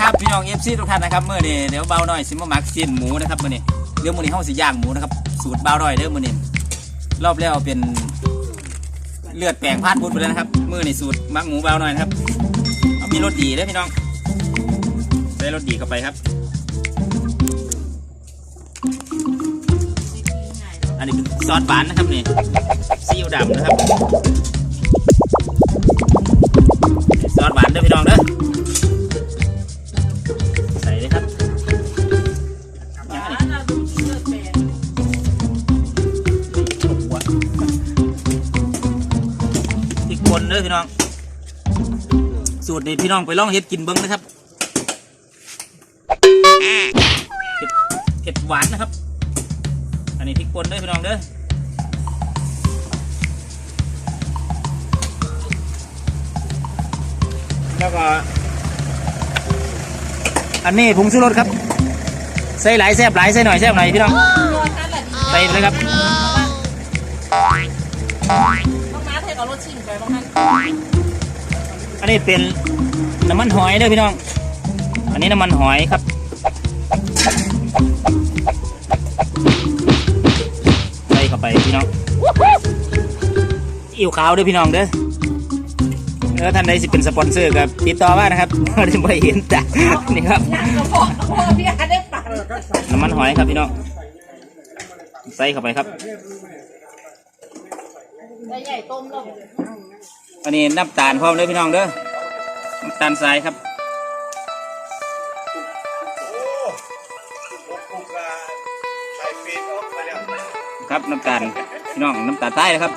ครับพี่น้องเอฟซีทุกท่านนะครับเมื่อนี้เดี๋ยวเบาหน่อยสิมาหมักเสียนหมูนะครับเมื่อนี้เดี๋ยวมื่อนี้เฮาสิย่างหมูนะครับสูตรเบาหน่อยเด้อมื่อนี้รอบแล้วเป็นเลือดแปลงพาดพุดไปแล้วนะครับมื่อนี้สูตรหมักหมูเบาหน่อยนะครับเอามีรสดีเด้อพี่น้องใส่รสดีเข้าไปครับ อันนี้เป็นซอสหวานนะครับนี่ซีอิ๊วดำนะครับ ตรนี้พี่น้องไปลองเฮ็ดกินเบิ้งนะครับเผ็ดเผ็ดหวานนะครับ อันนี้พริกป่นด้อพี่น้องเด้อแล้วก็ อันนี้ผงชูรสครับ ใส่หลายแซ่บหลายใส่หน่อยแซ่บหน่อยพี่น้อง ใส่เลยครับต้องมาเทกับรถชิมไปบ้างนั้น อันนี้เป็นน้ำมันหอยเด้อพี่น้อง อันนี้น้ำมันหอยครับ ใส่เข้าไปพี่น้องอิ่วขาวเด้อพี่น้องเด้อแล้วท่านใดสิเป็นสปอนเซอร์กับติดต่อมานะครับเราจะไม่เห็นจ้ะนี่ครับน้ำมันหอยครับพี่น้องใส่เข้าไปครับใหญ่ต้มแล้ว อันนี้น้ำตาลพร้อมเลยพี่น้องเด้อน้ำตาลทรายครับครับน้ำตาลพี่น้องน้ำตาลใต้นะครับ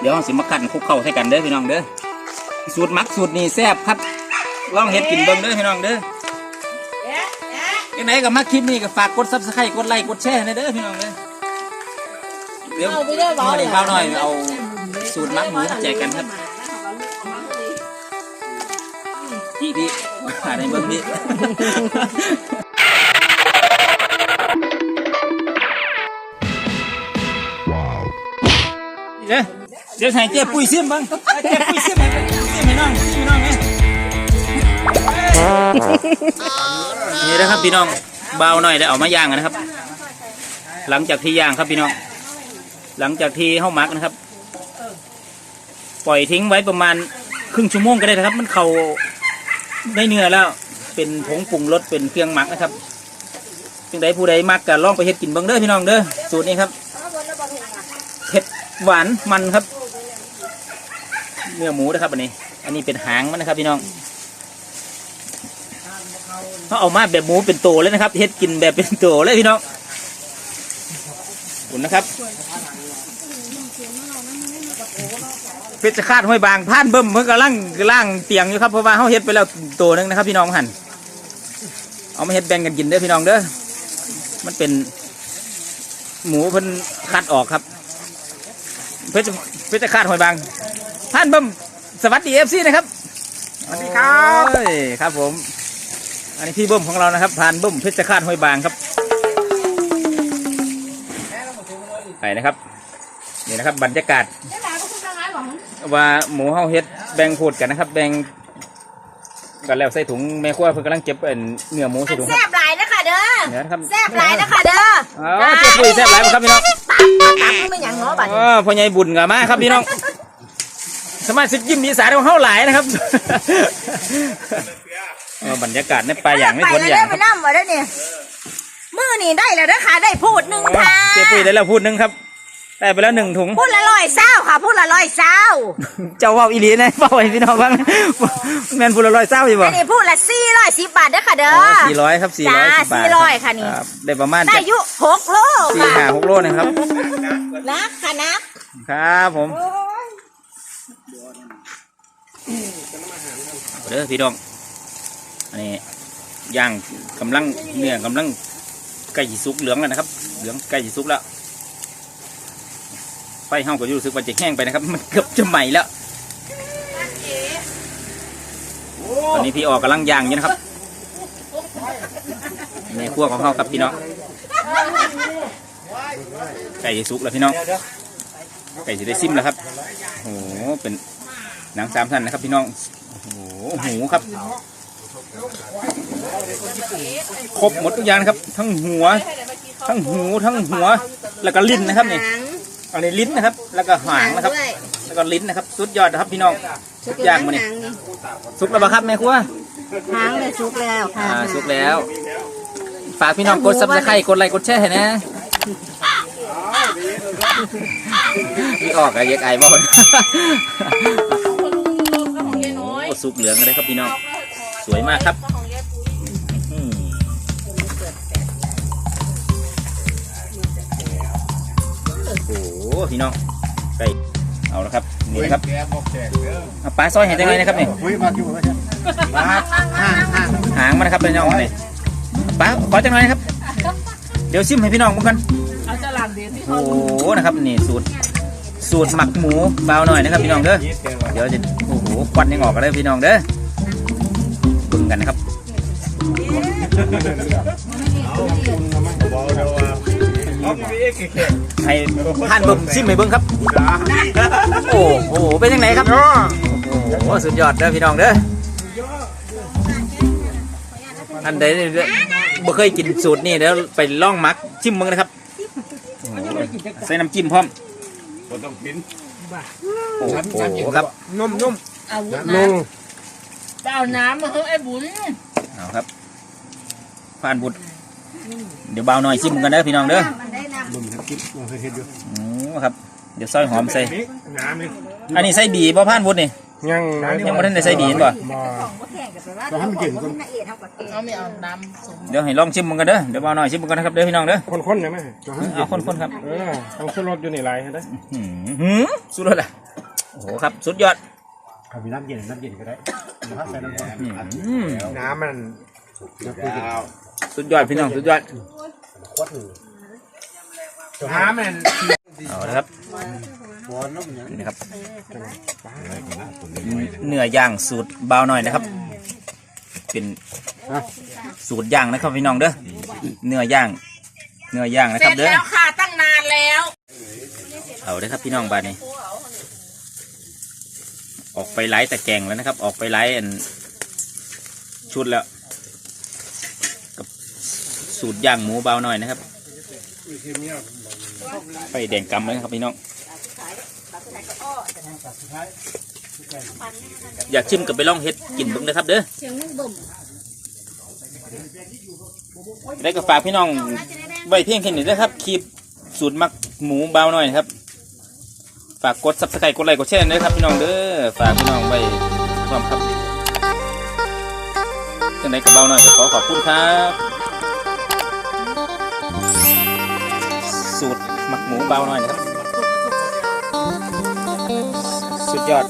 เดี๋ยวเราสิมาขันคลุกเข้าใส่กันเด้อพี่น้องเด้อสูตรหมักสูตรนี่แซ่บครับลองเฮ็ดกินเบิ่งเด้อพี่น้องเด้อแอะแอะยังไงกับมักคลิปนี้ก็ฝากกดซับสไครต์กดไลค์กดแชร์ให้เด้อพี่น้องเด้อ เดี๋ยวเอาไปเด้อเบาเมื่อนี้เบาหน่อยเอาสูตรมักหมูแจกกันครับพี่พี่หาในเบิ้งพี่เดี๋ยวเดี๋ยวใส่เจ๊ปุ้ยซิมบ้างเจ๊ปุ้ยซิมให้ซิมให้น้องซิมให้น้องไงนี่นะครับพี่น้องเบาหน่อยแล้วเอามาย่างกันนะครับ หลังจากที่ย่างครับพี่น้อง หลังจากที่เข้ามักนะครับ ปล่อยทิ้งไว้ประมาณครึ่งชั่วโมงก็ได้นะครับ มันเขาได้เนื้อแล้ว เป็นผงปรุงรสเป็นเครื่องหมักนะครับจึงใดผู้ใดมักก็ลองไปเฮ็ดกินเบิ่งเด้อพี่น้องเด้อสูตรนี้ครับเผ็ดหวานมันครับ เนื้อหมูนะครับอันนี้ อันนี้เป็นหางมันนะครับพี่น้องเขาเอามาแบบหมูเป็นโตเลยนะครับเฮ็ดกินแบบเป็นโตเลยพี่น้อง คุณนะครับเพชรคาดห้วยบางผ่านเบิ่มเพิ่งกำลังล่างเตียงอยู่ครับเพราะว่าเขาเฮ็ดไปแล้วตัวหนึงนะครับ พี่น้องหันเอามาเฮ็ดแบ่งกันกินเด้อพี่น้องเด้อมันเป็น หมูเพิ่นคัดออกครับ เพชรเพชรคาดห้วยบางผ่านเบิ่มสวัสดีเอฟซีนะครับสวัสดีครับครับผม อันนี้พี่เบิ่มของเรานะครับผ่านเบิ่มเพชรคาดห้วยบางครับ ไปนะครับ นี่นะครับ บรรยากาศได้หลานก็คุณทางไหนหวังว่าหมูเฮาเฮ็ดแบ่งพูดกันนะครับ แบ่งกันแล้วใส่ถุงแม่ครัวเพิ่นกำลังเก็บเป็นเนื้อหมูใส่ถุงคแซ่รับบหลายนะคะเด้อเนื้อนะครับแซ่บหลายนะคะเด้อเอาเจ็บปุยแซ่บหลายบ่ครับพี่น้องตับตับไม่หยังเนาะบัดอ๋อพ่อใหญ่บุญกับมาครับพี่น้องสมาชิกยิ้มดีสารของเฮาหลายนะครับเออบรรยากาศในป่าอย่างในสวนไปอแล้ย่าวงไปครับนั่งมาได้เนี่ยมื อนี่ได้แล้วนะคะได้พูดหนึ่งค่ะเจ็บปุยได้แล้วพูดหนึ่งครับได้ไปแล้วหนึ่งถุงพูดละร้อยเศร้าค่ะพูดละร้อยเศร้าเจ้าว่าอีหลีนะเว้าให้พี่น้องฟังแมนพูดละร้อยเศร้าอยู่บ่อันนี้พูดละสี่ร้อยสิบบาทเด้อค่ะเด้อสี่ร้อยครับสี่ร้อยจ้าบาท400ค่ะนี่ได้ประมาณได้อายุหกโลสี่ห้าหกโลนะครับนักค่ะนักครับผมเด้อพี่น้องอันนี้ย่างกำลังเนื้อกำลัง ใกล้สิสุกเหลืองแล้วนะครับ เหลืองใกล้สิสุกแล้ว ไฟห้องก็รู้สึกว่าจะแห้งไปนะครับ มันเกือบจะใหม่แล้ว ตอนนี้พี่ออกกำลังย่างอยู่นะครับ ในครัวของเขาครับพี่น้อง ไก่สิสุกแล้วพี่น้อง ไก่จะได้ซิมแล้วครับ โอ้โห เป็นหนังสามชั้นนะครับพี่น้อง โอ้โหหูครับ ครบหมดทุกอย่างนะครับ ทั้งหัว ทั้งหูทั้งหัว แล้วก็ลิ้นนะครับนี่อันนี้ลิ้นนะครับ แล้วก็หางนะครับ แล้วก็ลิ้นนะครับ สุดยอดนะครับพี่น้องทุกอย่างมาเนี่ยสุกแล้วปะครับแม่ครัวหางเลยสุกแล้วค่ะอ่าสุกแล้ว ฝากพี่น้องกดซับสไครต์กดไลค์กดแชร์ให้นะพี่ออกอะเย็กไอบ่นโอ้สุกเหลืองกันเลยครับพี่น้อง สวยมากครับ โอ้โหพี่น้องไก่เอาละครับนี่นะครับเอาปลาซอยเห็นได้ไหมนะครับนี่คุยมาอยู่แล้วใช่มาห้างห้างหางมันนะครับพี่น้องนี่ปลาขอจังหน่อยนะครับ เดี๋ยวชิมให้พี่น้องมึงกันโอ้โหนะครับนี่สูตรสูตรหมักหมูเบาหน่อยนะครับพี่น้องเด้อเดี๋ยวจะโอ้โหควันยังออกกันเลยพี่น้องเด้อปึงกันนะครับ ให้ท่านเบิ่มซิมให้เบิ่งครับ โอ้โห เป็นยังไงครับ โอ้โหสุดยอดเด้อพี่น้องเด้อท่านใดบ่เคยกินสูตรนี่เดี๋ยวไปลองมักชิมมึงนะครับโอ้โหใส่น้ำจิ้มพร้อมโอ้โหครับนุ่มนุ่มเอาวุธนุ่มามจะเอาน้ำมาเฮ้ยไอ้บุญเอาครับผ่านบุตรเดี๋ยวเบาหน่อยชิมมึงกันเด้อพี่น้องเด้อ มันได้น้ำนุ่มครับกิ๊บเราเคยเห็นอยู่โอ้ครับ เดี๋ยวซอยหอมใส่ น้ำนี่อันนี้ใส่บีบ่ผ่านบุตรนี่ ยังยังบ่ทันได้ใส่บีเห็นบ่มาของบ่แข็งกับไปว่าเราให้มันเก่งก่อนละเอียดเท่ากับเก่งเอาไม่เอาน้ำสมเดี๋ยวให้ลองชิมมึงกันเด้อ เดี๋ยวเบาหน่อยชิมมึงกันนะครับเด้อพี่น้องเด้อ คนๆใช่ไหมจะให้เอาคนๆครับ เออต้องขึ้นรถอยู่ในไรใช่ไหมหืมหืมสุดยอดอะโอ้โหครับ สุดยอด เอามีน้ำเย็นน้ำเย็นก็ได้ถ้าใส่น้ำร้อนอืมน้ำมันจะคุยกัน สุดยอดพี่น้อง สุดยอด ขวดหนึ่ง น้ำมันเอาละครับหัวนุ่มอย่างนี่นะครับเนื้อย่างสูตรเบาหน่อยนะครับ เป็นสูตรย่างนะครับพี่น้องเด้อเนื้อย่าง เนื้อย่างนะเสคร็รับจเด้อแล้วค่ะตั้งนานแล้ว เอาเด้อครับพี่น้องบาดนี้ ออกไปไล่แต่แกงแล้วนะครับ ออกไปไล่อันชุดแล้วกับสูตรย่างหมูเบาหน่อยนะครับ ไฟแดงกำเลยนะครับพี่น้อง อยากชิมกับไปลองเฮ็ดกินเบิ่งนะครับเด้อได้ก็ฝากพี่น้องไว้เพียงแค่นี้นะครับคลิปสูตรมักหมูเบาหน่อยนะครับ ฝากกด subscribe กดไลค์กดแชร์ด้วยครับพี่น้องเด้อฝากพี่น้องไว้พร้อมครับจังไดกับเบาหน่อยก็ขอขอบคุณครับ หมักหมูเบาหน่อยนะครับ สุดยอด